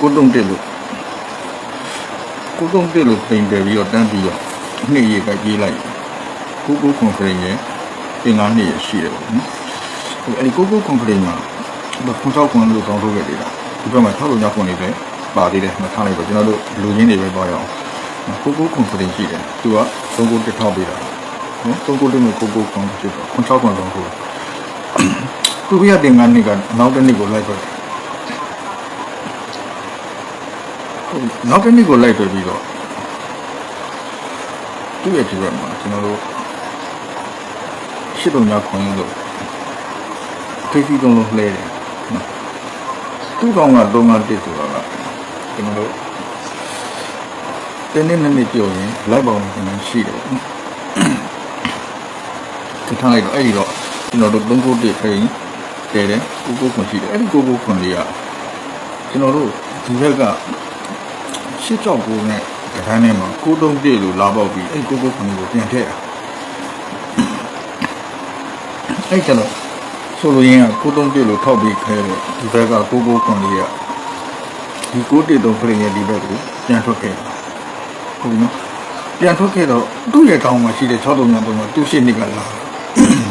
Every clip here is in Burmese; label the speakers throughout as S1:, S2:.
S1: ကိုတုံတက်လို့ကိုတုံတက်လို့ပြင်တယ်ပြီးတော့တန်းပြီးတော့နှစ်ရေပဲပြေးလိုက်ကိုကိုကွန်ဖရင်ရဲ့သင်္ကန်းနှစ်ရရှိတယ်ပေါ့နော်အဲ့ဒီကိုကိုကွန်ဖရင်မှာဘာခွန်ချောက်ကွန်လို့တောင်းထုတ်ခဲ့သေးတာဒီဘက်မှာထောက်လို့ညခွန်နေပဲပါသေးတယ်မထားလိုက်တော့ကျွန်တော်တို့လူချင်းတွေပဲပေါ့ရအောင်ကိုကိုကွန်ဖရင်ရှိတယ်သူကသုံးကိုတစ်ထောက်ပေးတာနော်သုံးကိုတစ်မျိုးကိုကိုကွန်ဖြစ်တော့ခွန်ချောက်ကွန်တောင်းထုတ်သူပြရတင်ကန်းနှစ်ကနောက်တစ်နှစ်ကိုလိုက်တော့ နောက်တစ်နှစ်ကိုလိုက်တော့ပြီးတော့သူ့ရဲ့ဒီဘက်မှာကျွန်တော်တို့ရှစ်တုံညာခွန်လို့ထိပ်စီတုံးလို့လဲတယ်နော်သူ့ကောင်ကသုံးကတစ်ဆိုတာကကျွန်တော်တို့တင်းနေနေပြောရင်လိုက်ပေါင်းနေရှိတယ်နော်ဒီထားလိုက်တော့အဲ့ဒီတော့ကျွန်တော်တို့သုံးခုတစ်ဖိန်တဲတယ်ကိုကိုခွန်ရှိတယ်အဲ့ဒီကိုကိုခွန်လေးကကျွန်တော်တို့ဒီဘက်က ရှစ်ကြောက်ကိုနဲ့ဒီတိုင်းထဲမှာကိုတုံးတစ်လို့လာပေါက်ပြီးအဲ့ဒီကိုကိုခွန်လေးကိုပြန်ထည့်တာအဲ့ကျတော့ဆိုလိုရင်းကကိုတုံးတစ်လို့ထောက်ပြီးခဲတယ်ဒီဘက်ကကိုကိုခွန်လေးကဒီကိုတစ်တုံးဖိန်ရဲ့ဒီဘက်ကိုပြန်ထွက်ခဲ့တာဟုတ်ပြီနော်ပြန်ထွက်ခဲ့တော့သူ့ရဲ့ကောင်းမှာရှိတဲ့6တုံးညတုံးကသူ့ရှစ်နှစ်ကလာ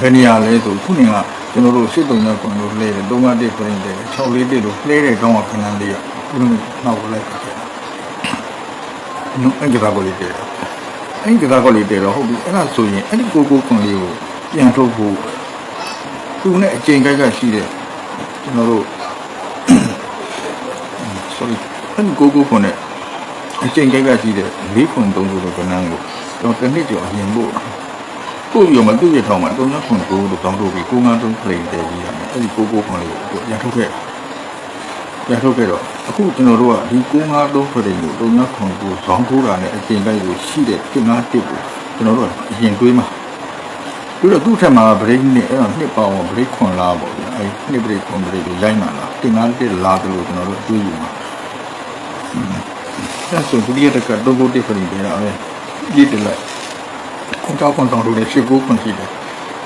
S1: ဘယ်နေရာလဲဆိုခုနေကကျွန်တော်တို့ရှစ်တုံးညကွန်လို့လဲတယ်3ကတစ်ဖိန်တယ်6လေးတစ်လို့လဲတဲ့ကောင်းကခဏလေးကခုနေနောက်ကိုလိုက်ခဲ့တယ် နော်အဲ့ဒီကကိုလေးတဲ့အဲ့ဒီကကိုလေးတဲ့တော့ဟုတ်ပြီအဲ့ဒါဆိုရင်အဲ့ဒီကိုကိုကွန်လေးကိုပြန်ထုတ်ဖို့သူနဲ့အချိန်ကြိုက်ကရှိတဲ့ကျွန်တော်တို့ sorry အဲ့ဒီကိုကိုကွန်နဲ့အချိန်ကြိုက်ကရှိတဲ့၄ခွန်3ဆိုတဲ့ကဏ္ဍကိုတော့တစ်နှစ်ကျော်အရင်ပို့ပို့ပြီးတော့မသူ့ရထောင်မှာ3ခွန်9လို့တောင်းထုတ်ပြီး953 play တည်ပြီးရတယ်အဲ့ဒီကိုကိုကွန်လေးကိုပြန်ထုတ်ခဲ့ ပြန်ထုတ်ခဲ့တော့အခုကျွန်တော်တို့ကဒီ953 play ကို3ခွန်9ဇောင်းထိုးတာနဲ့အချိန်ကြိုက်ကိုရှိတဲ့ပြင်နာတစ်ကိုကျွန်တော်တို့ကအရင်တွေးမှာပြီးတော့သူ့ထက်မှာဗရိတ်နဲ့အဲ့တော့နှစ်ပေါင်းဗရိတ်ခွန်လာပေါ့ဗျာအဲ့နှစ်ဗရိတ်ခွန်ဗရိတ်ကိုရိုက်မှလာတင်ကားတစ်လာတယ်လို့ကျွန်တော်တို့တွေးယူမှာအဲ့ဆိုဒုတိယတက်ကဒုက္ခတစ်ဖရီတယ်အဲ့ရည်တယ်လိုက်ခွန်ကောက်ခွန်တောင်းလို့ရှစ်ကိုခွန်ရှိတယ်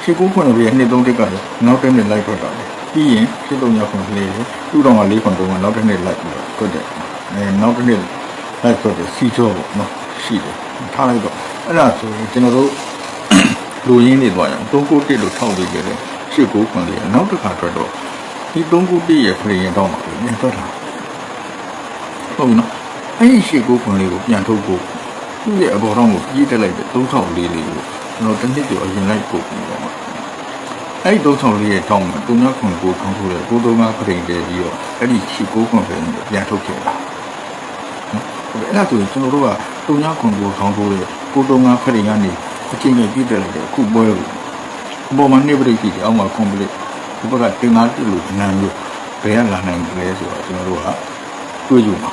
S1: ရှစ်ကိုခွန်ရဲ့နှစ်သုံးတက်ကလည်းနောက်တစ်နှစ်လိုက်ထွက်တာ ပြီးရင်ရှစ်သုံးညခွန်လေးတူတော်ကလေးခွန်တုံးကနောက်တစ်နှစ်လိုက်ပြီးတော့ထွက်တယ်အဲနောက်တစ်နှစ်လိုက်ထွက်တယ်စီကျော်ပေါ့နော်ရှိတယ်ထားလိုက်တော့အဲ့ဒါဆိုရင်ကျွန်တော်တို့လူရင်းနေသွားရင်3ခုတစ်လို့ထောက်ပေးကြတယ်ရှစ်ကိုခွန်လေးနောက်တစ်ခါထွက်တော့ဒီ3ခုတစ်ရဲ့ဖရီရင်တော့မှာပြန်ထွက်တာဟုတ်ပြီနော်အဲ့ဒီရှစ်ကိုခွန်လေးကိုပြန်ထုတ်ဖို့သူ့ရဲ့အပေါ်တော့ကိုပြေးတက်လိုက်တဲ့3000လေးလေးကိုကျွန်တော်တစ်နှစ်ကျော်အရင်လိုက်ပို့ပြီးတော့မှာ အဲ့ဒီ3000လေးရဲ့တောင်းမှာ3ညခွန်ကိုထောင်းထိုးတယ်ကိုသုံးကဖရင်တည်ပြီးတော့အဲ့ဒီရှစ်ကိုခွန်ပြန်ပြန်ထုတ်ခဲ့တာဟုတ်အဲ့ဒါဆိုရင်ကျွန်တော်တို့က3ညခွန်ကိုထောင်းထိုးတယ်ကိုသုံးကဖရင်ကနေအချိန်ကြီးပြည့်တယ်လေအခုပွဲကိုအပေါ်မှာနေပရိတ်ကြည့်တယ်အောက်မှာ complete ဒီဘက်ကတင်ကားတူလို့နာမျိုးဘယ်ကလာနိုင်လဲဆိုတော့ကျွန်တော်တို့ကတွေးကြည့်ပါ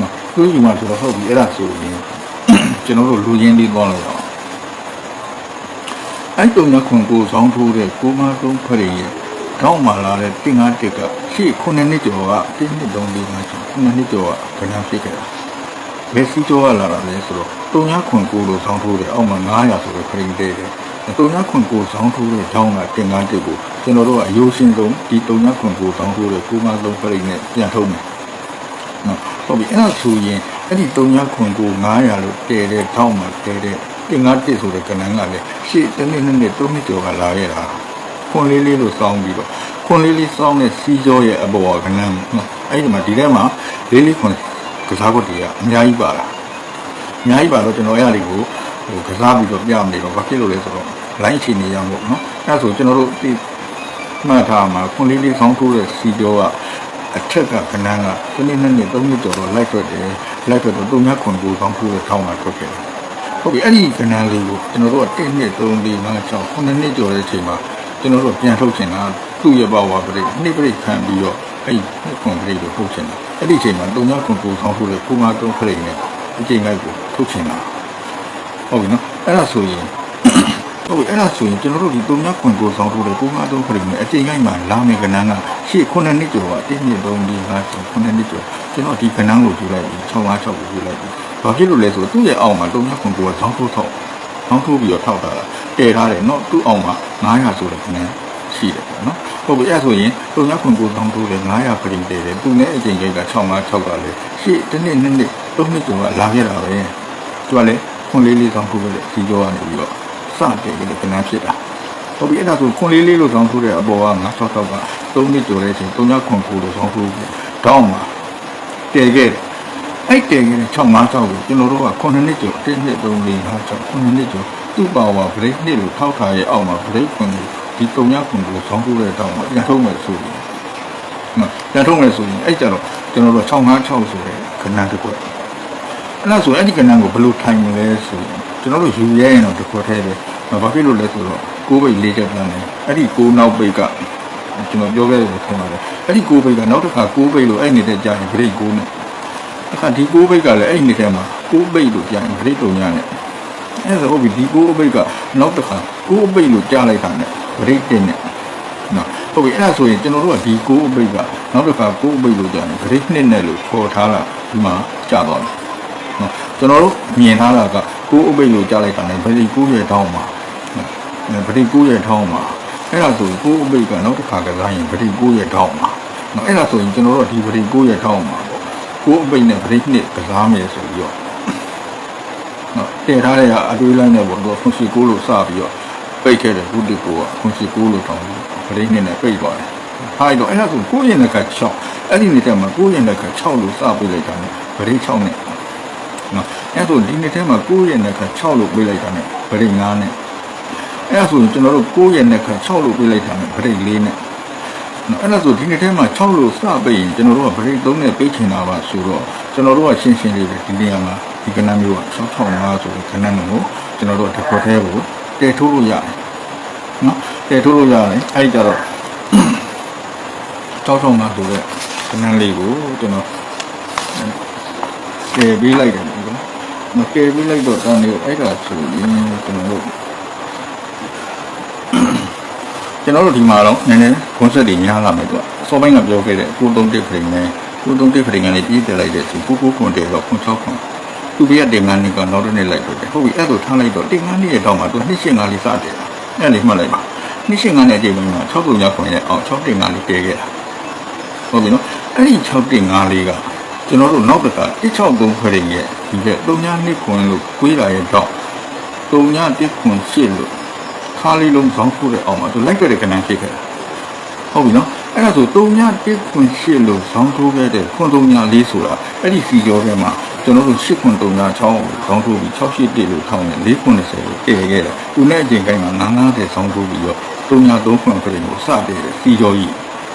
S1: နော်တွေးကြည့်မှဆိုတော့ဟုတ်ပြီအဲ့ဒါဆိုရင်ကျွန်တော်တို့လူချင်းလေးသွားလိုက်တော့ အဲ့တုံညခွန်ကိုဆောင်းထိုးတဲ့ကိုမသုံးဖရိရဲ့တောင်းမှလာတဲ့တင်ကားတက်ကရှေ့9နှစ်ကျော်က1နှစ်3 4 5 6 9နှစ်ကျော်ကခဏဖြစ်ခဲ့တာဘယ်စီကျော်ကလာတာလဲဆိုတော့တုံညာခွန်ကိုလို့ဆောင်းထိုးတယ်အောက်မှာ900ဆိုတော့ခရင်တဲတယ်တုံညာခွန်ကိုဆောင်းထိုးတဲ့တောင်းကတင်ကားတစ်ကိုကျွန်တော်တို့ကအယိုးရှင်းဆုံးဒီတုံညာခွန်ကိုဆောင်းထိုးတဲ့ကိုမလုံးခရင်နဲ့ပြန်ထုတ်မယ်နော်ဟုတ်ပြီအဲ့ဒါဆိုရင်အဲ့ဒီတုံညာခွန်ကို900လို့တဲတဲ့တောင်းမှာတဲတဲ့တင်ကားတစ်ဆိုတဲ့ကဏ္ဍကလည်း ရှေ့တစ်နှစ်နှစ်နှစ်သုံးနှစ်ကျော်ကလာခဲ့တာခွန်လေးလေးလို့ဆောင်းပြီးတော့ခွန်လေးလေးဆောင်းတဲ့စီကျော်ရဲ့အပေါ်ကဏ္ဍနော်အဲ့ဒီမှာဒီထဲမှာလေးလေးခွန်ကစားကွက်တွေကအများကြီးပါလားအများကြီးပါတော့ကျွန်တော်အဲ့အရာတွေကိုဟိုကစားပြီးတော့ပြမနေတော့ဘာဖြစ်လို့လဲဆိုတော့ line အခြေအနေရအောင်ပေါ့နော်အဲ့ဒါဆိုကျွန်တော်တို့ဒီမှတ်ထားမှာခွန်လေးလေးဆောင်းထိုးတဲ့စီကျော်ကအထက်ကကဏ္ဍကဒီနေ့နဲ့နေ့သုံးနှစ်ကျော်တော့လိုက်ထွက်တယ်လိုက်ထွက်တော့တုံညာခွန်ကိုဆောင်းထိုးတဲ့ထောင်းမှာထွက်ခဲ့တယ် ဟုတ်ပြီအဲ့ဒီကဏ္ဍလေးကိုကျွန်တော်တို့က1နှစ်3 4 5 6 9နှစ်ကျော်တဲ့အချိန်မှာကျွန်တော်တို့ပြန်ထုတ်ချင်တာသူ့ရဲ့ဘာဝပရိနှစ်ပရိခံပြီးတော့အဲ့ဒီခွန်ပရိကိုထုတ်ချင်တာအဲ့ဒီအချိန်မှာတုံညာခွန်ကိုဆောင်းထိုးတဲ့ကိုမတုံးပရိနဲ့အချိန်လိုက်ကိုထုတ်ချင်တာဟုတ်ပြီနော်အဲ့ဒါဆိုရင်ဟုတ်ပြီအဲ့ဒါဆိုရင်ကျွန်တော်တို့ဒီတုံညာခွန်ကိုဆောင်ထိုးတဲ့ကိုမတုံးခရီးနဲ့အချိန်တိုင်းမှာလာမယ့်ကဏ္ဍကရှေ့9နှစ်ကျော်က1နှစ်3 4 5 6 9နှစ်ကျော်ကျွန်တော်ဒီကဏ္ဍကိုကြည့်လိုက်ပြီး6 5 6ကိုကြည့်လိုက်ပြီး ။ဘာဖြစ်လို့လဲဆိုတော့သူ့ရဲ့အောက်မှာတုံမြခွန်ကိုကတောင်းထိုးထောက်တောင်းထိုးပြီးတော့ထောက်တာလား။တည်ထားတယ်နော်။သူ့အောက်မှာ900ဆိုတဲ့ခဏရှိတယ်ပေါ့နော်။ဟုတ်ပြီအဲ့ဆိုရင်တုံမြခွန်ကိုတောင်းထိုးတယ်900ခရင်တည်တယ်။သူနဲ့အချိန်ကြီးက656ကလည်းရှေ့တစ်နှစ်နှစ်နှစ်သုံးနှစ်ကျော်ကလာခဲ့တာပဲ။သူကလည်းခွန်လေးလေးတောင်းထိုးပဲလေဒီကြောကနေပြီးတော့စတယ်ကလေးကဏ္ဍဖြစ်တာ။ဟုတ်ပြီအဲ့ဒါဆိုခွန်လေးလေးလို့တောင်းထိုးတဲ့အပေါ်က966က3နှစ်ကျော်တဲ့အချိန်399လို့တောင်းထိုးပြီးတောင်းမှာတည်ခဲ့တယ် အဲ့တည်ခဲ့တဲ့656ကိုကျွန်တော်တို့က9နှစ်ကျော်1နှစ်3 4 5 6 9နှစ်ကျော်သူ့ပါဝါဘရိတ်နှစ်လို့ထောက်ထားရဲ့အောက်မှာဘရိတ်ခွန်ကိုဒီတုံညခွန်ကိုတောင်းထိုးတဲ့တောင်းမှာပြန်ထုတ်မယ်ဆိုရင်နော်ပြန်ထုတ်မယ်ဆိုရင်အဲ့ကြတော့ကျွန်တော်တို့656ဆိုတဲ့ခဏတစ်ခွက်အဲ့ဒါဆိုအဲ့ဒီခဏကိုဘယ်လိုထိုင်မလဲဆိုရင်ကျွန်တော်တို့ယူရဲရင်တော့တစ်ခွက်ထဲတယ်ဘာဖြစ်လို့လဲဆိုတော့ကိုးပိတ်လေးချက်တန်းတယ်အဲ့ဒီကိုးနောက်ပိတ်ကကျွန်တော်ပြောခဲ့တယ်ခင်ဗျာလေအဲ့ဒီကိုးပိတ်ကနောက်တစ်ခါကိုးပိတ်လို့အဲ့နေတဲ့ကြာရင်ဂရိတ်ကိုးနဲ့ အခါဒီကိုးပိတ်ကလည်းအဲ့နေထဲမှာကိုးပိတ်လို့ကြာရင်ဂရိတ်တုံညာနဲ့အဲ့ဒါဆိုဟုတ်ပြီဒီကိုးပိတ်ကနောက်တစ်ခါကိုးပိတ်လို့ကြာလိုက်တာနဲ့ဂရိတ်တင်နဲ့နော်ဟုတ်ပြီအဲ့ဒါဆိုရင်ကျွန်တော်တို့ကဒီကိုးအပိတ်ကနောက်တစ်ခါကိုးအပိတ်လို့ကြာရင်ဂရိတ်နှစ်နဲ့လို့ခေါ်ထားတာဒီမှာကြာသွားတယ်နော်ကျွန်တော်တို့မြင်ထားတာကကိုးအပိတ်လို့ကြာလိုက်တာနဲ့ဂရိတ်ကိုးရဲ့ထောင်းမှာနော်ဂရိတ်ကိုးရဲ့ထောင်းမှာအဲ့ဒါဆိုကိုးအပိတ်ကနောက်တစ်ခါကစားရင်ဂရိတ်ကိုးရဲ့ထောင်းမှာနော်အဲ့ဒါဆိုရင်ကျွန်တော်တို့ဒီဂရိတ်ကိုးရဲ့ထောင်းမှာ ပေါ့ကိုးအပိတ်နဲ့ဂရိတ်နှစ်ကစားမယ်ဆိုပြီးတော့နော်တည်ထားတဲ့အတွေးလိုက်နဲ့ပေါ့တော့ဖွန်စီကိုးလို့စပြီးတော့ပိတ်ခဲ့တယ်ခုတကူကဖွန်စီကိုးလို့တောင်းပြီးဂရိတ်နှစ်နဲ့ပိတ်သွားတယ်ဟာတော့အဲ့ဒါဆိုကိုးရင်လည်းက6အဲ့ဒီနေ့တည်းမှာကိုးရင်လည်းက6လို့စပိတ်လိုက်တာနဲ့ဂရိတ်6နဲ့နော်အဲ့ဒါဆိုဒီနေ့တည်းမှာကိုးရင်လည်းက6လို့ပိတ်လိုက်တာနဲ့ဂရိတ်9နဲ့အဲ့ဒါဆိုရင်ကျွန်တော်တို့9ရက်နဲ့ခန့်6လို့ပြလိုက်တာနဲ့ဗရိတ်4နဲ့ နော်အဲ့ဒါဆိုဒီနေ့ထဲမှာ6လို့စပိတ်ရင်ကျွန်တော်တို့ကဗရိတ်3နဲ့ပိတ်ချင်တာပါဆိုတော့ကျွန်တော်တို့ကရှင်းရှင်းလေးပဲဒီနေရာမှာဒီကဏ္ဍမျိုးက665ဆိုတဲ့ကဏ္ဍမျိုးကိုကျွန်တော်တို့တစ်ခွက်သေးကိုတည်ထိုးလို့ရတယ်နော်တည်ထိုးလို့ရတယ်အဲ့ဒီကြတော့665ဆိုတဲ့ကဏ္ဍလေးကိုကျွန်တော်တည်ပေးလိုက်တယ်နော်မတည်ပေးလိုက်တော့ဒါနေအဲ့ဒါဆိုရင်ကျွန်တော်တို့ ကျွန်တော်တို့ဒီမှာတော့နည်းနည်းခွန်ဆက်တွေများလာမယ်သူကအစောပိုင်းကပြောခဲ့တဲ့931ဖရိနဲ့931ဖရိကနေပြည့်တယ်လိုက်တဲ့သူ99ခွန်တယ်တော့ခွန်6ခွန်သူပြရတင်ငန်းနေကနောက်တစ်နေ့လိုက်တော့တယ်ဟုတ်ပြီအဲ့ဒါထားလိုက်တော့တင်ငန်းနေရဲ့တော့မှသူနှစ်ရှင်ငါလေးစတယ်အဲ့လေးမှတ်လိုက်ပါနှစ်ရှင်ငါနဲ့အချိန်ပိုင်းမှာ6ပုံရခွန်ရဲ့အောင်6တင်ငါလေးတည်ခဲ့တာဟုတ်ပြီနော်အဲ့ဒီ6တင်ငါလေးကကျွန်တော်တို့နောက်တစ်ခါ163ဖရိရဲ့ဒီက3ညနှစ်ခွန်လို့ကွေးလာရဲ့တော့3ည1ခွန်ရှစ်လို့ ခါလေးလုံးခေါင်းထိုးတဲ့အောင်မှာသူလိုက်ခဲ့တဲ့ကဏ္ဍဖြစ်ခဲ့တာဟုတ်ပြီနော်အဲ့ဒါဆို3ည1ခွန်8လို့ခေါင်းထိုးခဲ့တဲ့ခွန်3ည4ဆိုတာအဲ့ဒီစီကျော်ထဲမှာကျွန်တော်တို့8ခွန်3ည6ခေါင်းထိုးပြီး6 8တိလို့ထောင်းတယ်4ခွန်30လို့တည်ခဲ့တယ်သူနဲ့အချိန်တိုင်းမှာ950ခေါင်းထိုးပြီးတော့3ည3ခွန်ပြင်ကိုစတည်တယ်စီကျော်ကြီး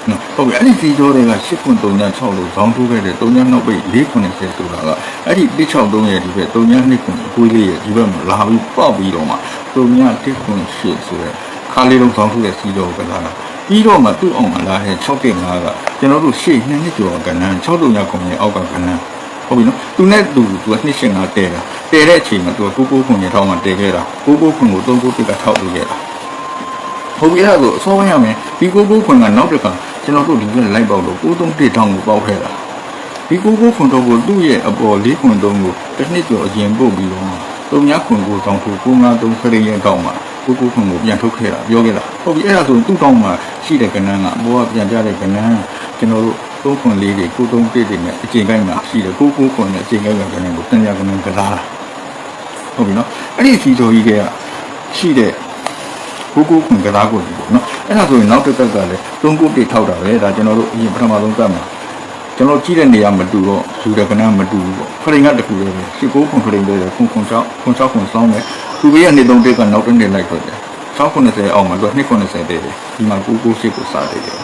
S1: နော်ဟုတ်ပြီအဲ့ဒီစီကျော်တွေက8ခွန်3ည6လို့ခေါင်းထိုးခဲ့တဲ့3ညနောက်ပိတ်4ခွန်30ဆိုတာကအဲ့ဒီ163ရဲ့ဒီဘက်3ည2ခွန်ကိုလေးရဲ့ဒီဘက်မှာလာပြီးပေါက်ပြီးတော့မှ 3ည1ခွန်8ဆိုတဲ့ခါလေးလုံးခေါင်းထိုးတဲ့စီကျော်ကိုကစားတာပြီးတော့မှသူ့အောင်မှာလာတဲ့6.5ကကျွန်တော်တို့ရှေ့နှစ်နှစ်ကျော်ကဏ္ဍ6တုံညခွန်ရဲ့အောက်ကကဏ္ဍဟုတ်ပြီနော်သူနဲ့သူသူကနှစ်ရှင်ကတဲတာတဲတဲ့အချိန်မှာသူကကိုကိုခွန်ရဲ့ထောင်းမှာတဲခဲ့တာကိုကိုခွန်ကို3ကိုတစ်ကထောက်လို့ခဲ့တာဟုတ်ပြီအဲ့ဒါဆိုအစောပိုင်းရမယ်ဒီကိုကိုခွန်ကနောက်တစ်ခါကျွန်တော်တို့ဒီကလိုက်ပေါက်လို့ကိုသုံးတစ်ထောင်းကိုပေါက်ခဲ့တာဒီကိုကိုခွန်တော့ကိုသူ့ရဲ့အပေါ်၄ခွန်3ကိုတစ်နှစ်ကျော်အရင်ပုတ်ပြီးတော့ တုံညခွန်ကိုတောင်းထိုး953ခရစ်ရဲ့တောင်းမှာကိုကိုခွန်ကိုပြန်ထုတ်ခဲ့တာပြောခဲ့တာဟုတ်ပြီအဲ့ဒါဆိုသူ့တောင်းမှာရှိတဲ့ကဏ္ဍကအပေါ်ကပြန်ပြတဲ့ကဏ္ဍကျွန်တော်တို့သုံးခွန်လေးတွေကိုသုံးတစ်တွေနဲ့အချိန်တိုင်းမှာရှိတယ်ကိုကိုခွန်နဲ့အချိန်တိုင်းကဏ္ဍကိုတန်ရကဏ္ဍကစားတာဟုတ်ပြီနော်အဲ့ဒီစီချိုကြီးကရှိတဲ့ကိုကိုခွန်ကစားကိုကြီးပေါ့နော်အဲ့ဒါဆိုရင်နောက်တစ်သက်ကလည်းသုံးခုတိထောက်တာပဲဒါကျွန်တော်တို့အရင်ပထမဆုံးကတ်မှာ ကျွန်တော်ကြည့်တဲ့နေရာမတူတော့ယူတဲ့ကဏ္ဍမတူဘူးပေါ့ခရင်ကတခုလေးပဲရှစ်ကိုခွန်ခရင်လေးခွန်ခွန်ချောက်ခွန်ချောက်ခွန်ဆောင်းတယ်သူဘေးကနေသုံးတိကနောက်တစ်နေ့လိုက်တော့တယ်690အောင်မှာသူက290တည်းတယ်ဒီမှာ998ကိုစားတယ်တယ်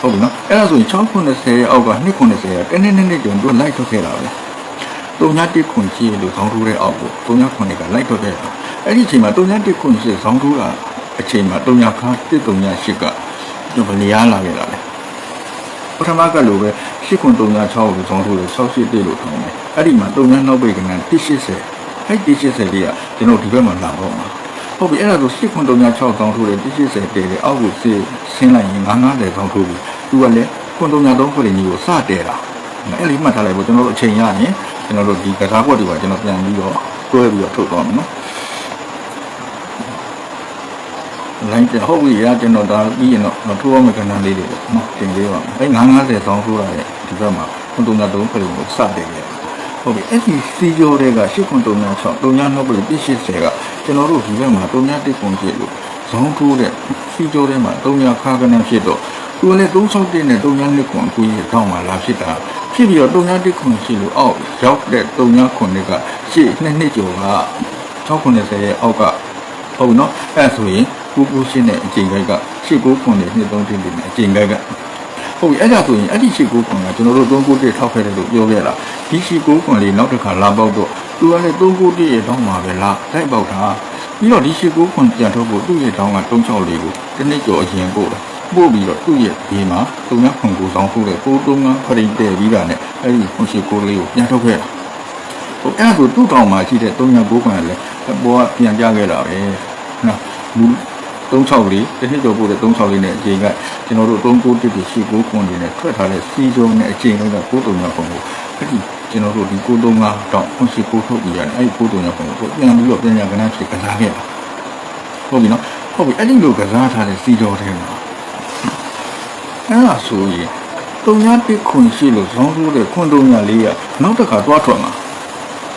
S1: ဟုတ်ပြီနော်အဲ့ဒါဆိုရင်690အောက်က290ကတနေ့နေ့နေ့ကျုံသူလိုက်ထွက်ခဲ့တာပဲတုံညာတစ်ခွန်ကြီးလို့ခေါင်းထိုးတဲ့အောက်ကိုတုံညာခွန်တွေကလိုက်ထွက်ခဲ့တာအဲ့ဒီအချိန်မှာတုံညာတစ်ခွန်ကြီးခေါင်းထိုးတာအချိန်မှာတုံညာခါတစ်တုံညာရှစ်ကသူဘယ်နေရာလာခဲ့တာလဲ ပထမကလိုပဲရှစ်ခွန်တုံညာ6ကိုခေါင်းထိုးတယ်68တိလို့ထောင်းတယ်အဲ့ဒီမှာတုံညာနောက်ပိတ်ကနန်180အဲ့ဒီ180လေးကကျွန်တော်ဒီဘက်မှာလာတော့မှာဟုတ်ပြီအဲ့ဒါဆိုရှစ်ခွန်တုံညာ6ခေါင်းထိုးတယ်180တဲတယ်အောက်ကိုစေးဆင်းလိုက်ရင်990ခေါင်းထိုးပြီသူကလည်းခွန်တုံညာ3ခွန်ကြီးကိုစတဲတာအဲ့လေးမှတ်ထားလိုက်ပေါ့ကျွန်တော်တို့အချိန်ရရင်ကျွန်တော်တို့ဒီကစားကွက်တွေကကျွန်တော်ပြန်ပြီးတော့တွဲပြီးတော့ထုတ်သွားမယ်နော် လိုင်းပြဟုတ်ပြီရကျွန်တော်ဒါပြီးရင်တော့ထိုးရမယ့်ကဏ္ဍလေးတွေပေါ့နော်တင်ပေးပါမယ်အဲ950ဆောင်းထိုးရတဲ့ဒီဘက်မှာ333ဖလိကိုစတယ်ခဲ့ဟုတ်ပြီအဲ့ဒီစီဂျိုတွေက8336 39ပလိပြည့်80ကကျွန်တော်တို့ဒီဘက်မှာ31ပုံဖြစ်လို့ဇောင်းထိုးတဲ့စီဂျိုတွေမှာ300ခါကနဖြစ်တော့သူလည်း361နဲ့302ခွန်ကိုကြီးတောင်းမှလာဖြစ်တာဖြစ်ပြီးတော့301ခွန်ရှိလို့အောက်ရောက်တဲ့300ခွန်တွေကရှေ့နှစ်နှစ်ကျော်က690ရဲ့အောက်ကဟုတ်နော်အဲ့ဆိုရင် ကူကူရှင်းတဲ့အချိန်ခိုက်ကရှေ့9ခွန်နဲ့နှစ်3တင်းတင်းနဲ့အချိန်ခိုက်ကဟုတ်ပြီအဲ့ဒါဆိုရင်အဲ့ဒီရှေ့9ခွန်ကကျွန်တော်တို့391ထောက်ခဲ့တယ်လို့ပြောခဲ့တာဒီရှေ့9ခွန်လေးနောက်တစ်ခါလာပေါက်တော့သူကလည်း391ရဲ့တောင်းမှာပဲလားလိုက်ပေါက်တာပြီးတော့ဒီရှေ့9ခွန်ပြန်ထုတ်ဖို့သူ့ရဲ့တောင်းက364ကိုတစ်နှစ်ကျော်အရင်ပို့တာပို့ပြီးတော့သူ့ရဲ့ဒီမှာ300ခွန်ကိုဆောင်ထုတ်တဲ့635ခရိတ်တဲ့ပြီးတာနဲ့အဲ့ဒီခွန်ရှိကိုလေးကိုပြန်ထုတ်ခဲ့တာဟိုအဲ့ဒါဆိုသူ့တောင်မှာရှိတဲ့309ခွန်လည်းဘောကပြန်ပြခဲ့တာပဲနော်မူ 364တစ်နှစ်ကျော်ပို့တဲ့364နဲ့အချိန်ကကျွန်တော်တို့391တိရှိ9ခွန်တွေနဲ့ထွက်ထားတဲ့စီစုံနဲ့အချိန်က939ခွန်ကိုအဲ့ဒီကျွန်တော်တို့ဒီ935တောင်ခွန်ရှိ9ထုတ်ပြီးရတယ်အဲ့ဒီ939ခွန်ကိုပြန်ပြီးတော့ပြန်ရကနဖြစ်ကစားခဲ့တာဟုတ်ပြီနော်ဟုတ်ပြီအဲ့ဒီလိုကစားထားတဲ့စီတော်ထဲမှာအဲ့ဒါဆိုရင်တုံညာတိခွန်ရှိလို့ဇောင်းထိုးတဲ့ခွန်တုံညာလေးကနောက်တစ်ခါသွားထွက်မှာ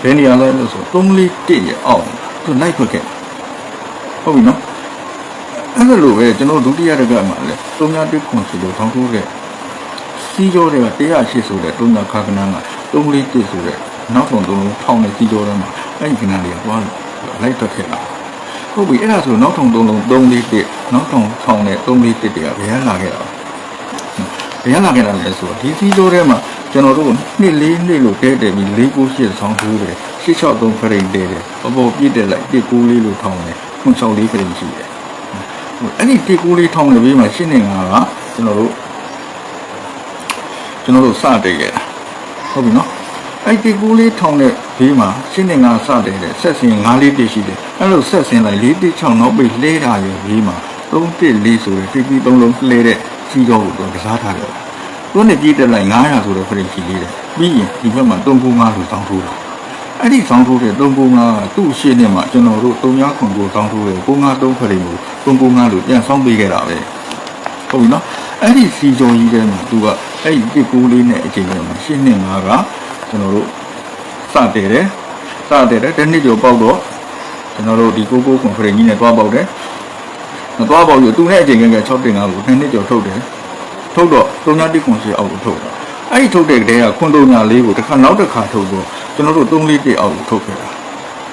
S1: ဘယ်နေရာလဲလို့ဆို3လေး1ရဲ့အောက်သူလိုက်ထွက်ခဲ့ဟုတ်ပြီနော် အဲ့ဒါလိုပဲကျွန်တော်ဒုတိယတကမှာလဲတုံညာတိခွန်ရှိလို့ဇောင်းထိုးတဲ့စီကျော်တွေက180ဆိုတဲ့တုံညာခါကနန်းက3လေး1ဆိုတဲ့နောက်ဆုံးသုံးလုံးထောင်းတဲ့စီကျော်တွေမှာအဲ့ဒီကနန်းလေးကသွားလိုက်ထွက်ခဲ့တာဟုတ်ပြီအဲ့ဒါဆိုနောက်ထုံသုံးလုံး3လေး1နောက်ထုံထောင်းတဲ့3လေး1တွေကဘယ်လာခဲ့တာလဲဘယ်လာခဲ့တာလဲဆိုတော့ဒီစီတိုးထဲမှာကျွန်တော်တို့နှစ်လေးနှစ်လို့တဲတယ်ပြီး၄၉ရှစ်ဆောင်းထိုးတယ်663ဖရိတ်တဲတယ်အပေါ်ပြည့်တယ်လိုက်1 9လေးလို့ထောင်းတယ်964ဖရိတ်ရှိတယ် အဲ့ဒီ1 9လေးထောင်းတယ်ပြီးမှရှင်းနေငါကကျွန်တော်တို့ကျွန်တော်တို့စတယ်ခဲ့တာဟုတ်ပြီနော်အဲ့ဒီ1 9လေးထောင်းတဲ့ဘေးမှာရှင်းနေငါစတယ်တဲ့ဆက်စင်9လေးတရှိတယ်အဲ့လိုဆက်စင်လိုက်4 6နောက်ပိတ်လဲတာရဘေးမှာ3 1 4ဆိုတဲ့တိတိ3လုံးလဲတဲ့စီတော့ကိုကစားထားတယ်သူနဲ့ပြည့်တက်လိုက်900ဆိုတော့ဖရင်ချီလေးတယ်ပြီးရင်ဒီဘက်မှာ395လို့တောင်းထိုးတာ အဲ့ဒီတောင်းထိုးတဲ့395ကသူ့ရှေ့နဲ့မှာကျွန်တော်တို့300ခွန်ကိုတောင်းထိုးတယ်953ဖရင်ကို395လို့ပြန်ဆောင်ပေးခဲ့တာပဲဟုတ်ပြီနော်အဲ့ဒီစီဂျုံကြီးထဲမှာသူကအဲ့ဒီတစ်ကူလေးနဲ့အချိန်ထဲမှာရှင်းနေမှာကကျွန်တော်တို့စတယ်တယ်စတယ်တယ်တစ်နှစ်ကျော်ပေါက်တော့ကျွန်တော်တို့ဒီကိုကိုကွန်ဖရင်ကြီးနဲ့တွားပေါက်တယ်မသွားပေါက်ရသူနဲ့အချိန်က6တင်5ကိုနှစ်နှစ်ကျော်ထုတ်တယ်ထုတ်တော့3ညတိခွန်စီအောက်ကိုထုတ်တာ အဲ့ဒီထုတ်တဲ့ကလေးကခွန်3ညလေးကိုတစ်ခါနောက်တစ်ခါထုတ်တော့ကျွန်တော်တို့3လေးတိအောက်ကိုထုတ်ခဲ့တာ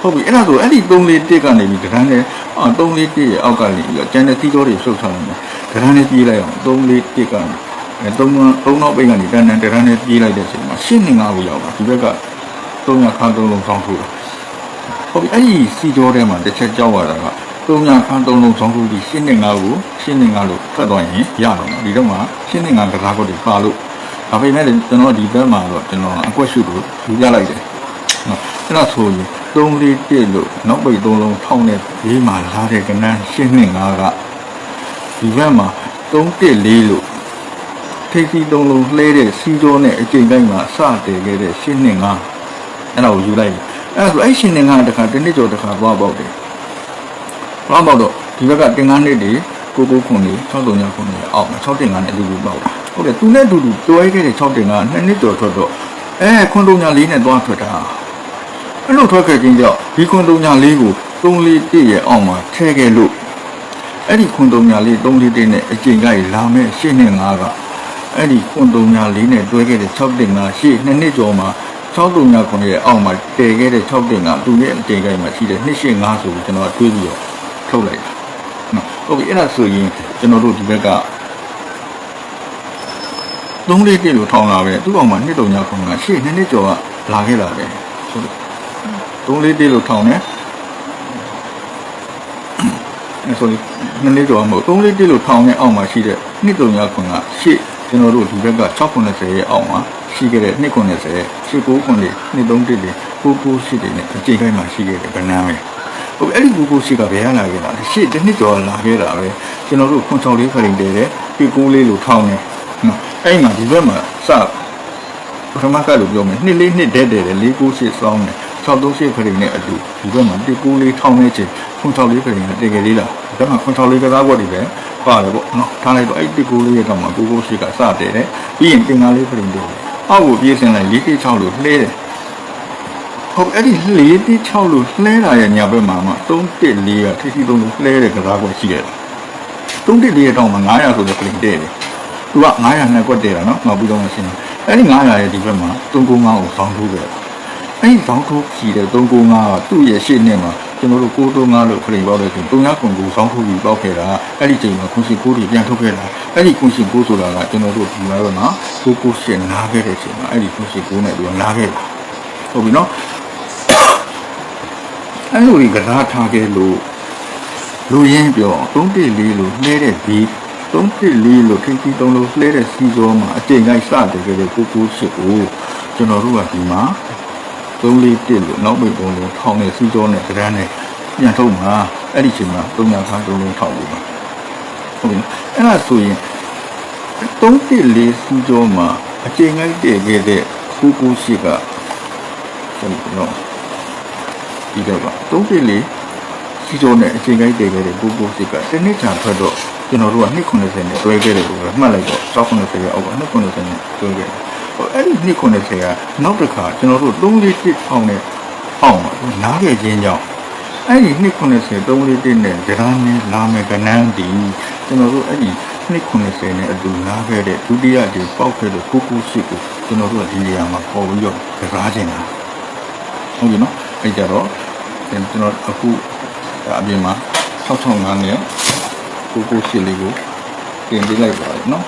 S1: ဟုတ်ပြီအဲ့ဒါဆိုအဲ့ဒီ3လေးတိကနေပြီးတန်းနဲ့အာ3လေးတိရဲ့အောက်ကနေပြီးတော့ကျန်တဲ့သီးကြောတွေဆုတ်ထားတယ်တန်းနဲ့ပြေးလိုက်အောင်3လေးတိကနေအဲ3 3နောက်ပိတ်ကနေတန်းနဲ့တန်းနဲ့ပြေးလိုက်တဲ့အချိန်မှာရှင်းနေငါကိုရောက်တာဒီဘက်က3ညခါ3လုံးဆောင်းထုတ်တာဟုတ်ပြီအဲ့ဒီစီကြောထဲမှာတစ်ချက်ကြောက်ရတာကသုံးညခန်းသုံးလုံးဆောင်ခုပြီးရှင်းနေငါကိုရှင်းနေငါလို့ထွက်သွားရင်ရတော့ဒီတော့မှရှင်းနေငါကစားကုတ်တွေပါလို့ ဒါပေမဲ့ကျွန်တော်ဒီဘက်မှာတော့ကျွန်တော်အကွက်ရှုလို့ယူပြလိုက်တယ်နော်အဲ့ဒါဆိုရင်သုံးလေးတစ်လို့နောက်ပိတ်သုံးလုံးထောင်းတဲ့ဘေးမှာလာတဲ့ကနန်းရှင်းနေငါကဒီဘက်မှာသုံးတစ်လေးလို့ထိပ်စီသုံးလုံးလှဲတဲ့စီကြောနဲ့အကျိန်တိုင်းမှာစတည်ခဲ့တဲ့ရှင်းနေငါအဲ့ဒါကိုယူလိုက်တယ်အဲ့ဒါဆိုအဲ့ရှင်းနေငါတခါတစ်နှစ်ကျော်တခါသွားပေါက်တယ်ဘာမှမဟုတ်တော့ဒီဘက်ကတင်ငန်းနှစ်တွေကိုကိုခွန်တွေ639ခွန်တွေအောက်မှာ6တင်ငန်းနဲ့အတူတူပေါ့ ဟုတ်တယ်သူနဲ့အတူတူတွဲခဲ့တဲ့6တင်ငန်းနှစ်နှစ်ကျော်ထွက်တော့အဲခွန်တုံညာလေးနဲ့သွားထွက်တာအဲ့လိုထွက်ခဲ့ခြင်းကြောင့်ဒီခွန်တုံညာလေးကို3လေးတည့်ရဲ့အောက်မှာထည့်ခဲ့လို့အဲ့ဒီခွန်တုံညာလေး3လေးတည့်နဲ့အကျင့်ကြိုက်လာမဲ့ရှင်းနဲ့ငါကအဲ့ဒီခွန်တုံညာလေးနဲ့တွဲခဲ့တဲ့6တင်ငန်းရှေ့နှစ်နှစ်ကျော်မှာ6တုံညာခွန်ရဲ့အောက်မှာတည်ခဲ့တဲ့6တင်ငန်းသူရဲ့အကျင့်ကြိုက်မှာရှိတဲ့နှစ်ရှင်း5ဆိုပြီးကျွန်တော်တွေးပြီးတော့ထုတ်လိုက်တာနော်ဟုတ်ပြီအဲ့ဒါဆိုရင်ကျွန်တော်တို့ဒီဘက်က သုံးလေးတိလို့ထောင်းလာပဲသူ့အောင်မှာနှစ်တုံညာခုံကရှေ့နှစ်နှစ်ကျော်ကလာခဲ့တာပဲဆိုတော့သုံးလေးတိလို့ထောင်းတယ်အဲဆိုရင်နှစ်နှစ်ကျော်မဟုတ်သုံးလေးတိလို့ထောင်းတဲ့အောက်မှာရှိတဲ့နှစ်တုံညာခုံကရှေ့ကျွန်တော်တို့ဒီဘက်က690ရဲ့အောက်မှာရှိခဲ့တဲ့290 19ခုနှစ်231 99ရှိတဲ့နဲ့အချိန်တိုင်းမှာရှိခဲ့တဲ့ဗနန်းပဲဟိုအဲ့ဒီကူကူရှိကဘယ်ရလာခဲ့တာလဲရှေ့တစ်နှစ်ကျော်လာခဲ့တာပဲကျွန်တော်တို့ခွန်ချောင်းလေးခရင်တဲတဲ့ပြီးကိုးလေးလိုထောင်းနေနော် အဲ့မှာဒီဘက်မှာစပထမကလို့ပြောမယ်နှစ်လေးနှစ်တဲတဲတယ်လေးကိုးရှိစောင်းတယ်638ခရီးနဲ့အတူဒီဘက်မှာ194လေးထောင်းနေချင်964ခရီးနဲ့တကယ်လေးလားဒါမှ964ကစားကွက်တွေပဲပါတယ်ပေါ့နော်ထားလိုက်တော့အဲ့194လေးရဲ့တော့မှာ998ကစတယ်တဲ့ပြီးရင်တင်ကားလေးခရီးတွေအောက်ကိုပြေးစင်လိုက်416လို့လှဲတယ်ဟုတ်အဲ့ဒီ416လို့လှဲတာရဲ့ညာဘက်မှာမှ314ကထိထိသုံးလို့လှဲတဲ့ကစားကွက်ရှိတယ်314ရဲ့တော့မှာ900ဆိုတဲ့ခရီးတဲ့တယ် သူက900နဲ့ကွက်တဲ့တာနော်နောက်ပြီးတော့ရှင်းတယ်အဲ့ဒီ900ရဲ့ဒီဘက်မှာ395ကိုဆောင်းထိုးခဲ့တယ်အဲ့ဒီဆောင်းထိုးကြည့်တဲ့395ကသူ့ရဲ့ရှေ့နဲ့မှာကျွန်တော်တို့635လို့ခရီးပေါက်တဲ့ဆို300ကွန်ကိုဆောင်းထိုးပြီးပေါက်ခဲ့တာအဲ့ဒီချိန်မှာခွန်ရှိ9တွေပြန်ထုတ်ခဲ့တာအဲ့ဒီခွန်ရှိ9ဆိုတာကကျွန်တော်တို့ဒီမှာတော့နော်998နားခဲ့တဲ့ချိန်မှာအဲ့ဒီခွန်ရှိ9နဲ့သူကနားခဲ့တာဟုတ်ပြီနော်အဲ့လိုကြီးကစားထားခဲ့လို့လူရင်းပြော314လို့နှဲတဲ့ဒီ 314လို့ထိပ်ကြီးသုံးလို့လှဲတဲ့စီစောမှာအချိန်တိုင်းစတယ်ခဲ့တဲ့998ကိုကျွန်တော်တို့ကဒီမှာ341လို့နောက်ပိတ်ပုံလို့ထောင်းတဲ့စီစောနဲ့ကြမ်းနဲ့ပြန်ထုတ်မှာအဲ့ဒီချိန်မှာ300ခန်း3လုံးထောက်လို့ပါဟုတ်ပြီအဲ့ဒါဆိုရင်314စီစောမှာအချိန်တိုင်းတည်ခဲ့တဲ့998ကကျွန်တော်ဒီတော့ပါ314စီစောနဲ့အချိန်တိုင်းတည်ခဲ့တဲ့998ကတစ်နှစ်ချာထွက်တော့ ကျွန်တော်တို့က290နဲ့တွဲခဲ့တယ်လို့မှတ်လိုက်တော့690ရဲ့အောက်က290နဲ့တွဲခဲ့တယ်ဟိုအဲ့ဒီ290ကနောက်တစ်ခါကျွန်တော်တို့341ထောင်းနဲ့အောက်မှာနားခဲ့ခြင်းကြောင့်အဲ့ဒီ290 341နဲ့ဒရာနဲ့လာမယ်ကနန်းဒီကျွန်တော်တို့အဲ့ဒီ290နဲ့အတူနားခဲ့တဲ့ဒုတိယဒီပေါက်ခဲ့တဲ့998ကိုကျွန်တော်တို့ကဒီနေရာမှာပေါ်ပြီးတော့ကစားခြင်းတာဟုတ်ပြီနော်အဲ့ကြတော့ကျွန်တော်အခုအပြင်မှာ6005နဲ့ ကိုကိုရှစ်လေးကိုပြင်ပေးလိုက်ပါတယ်နော်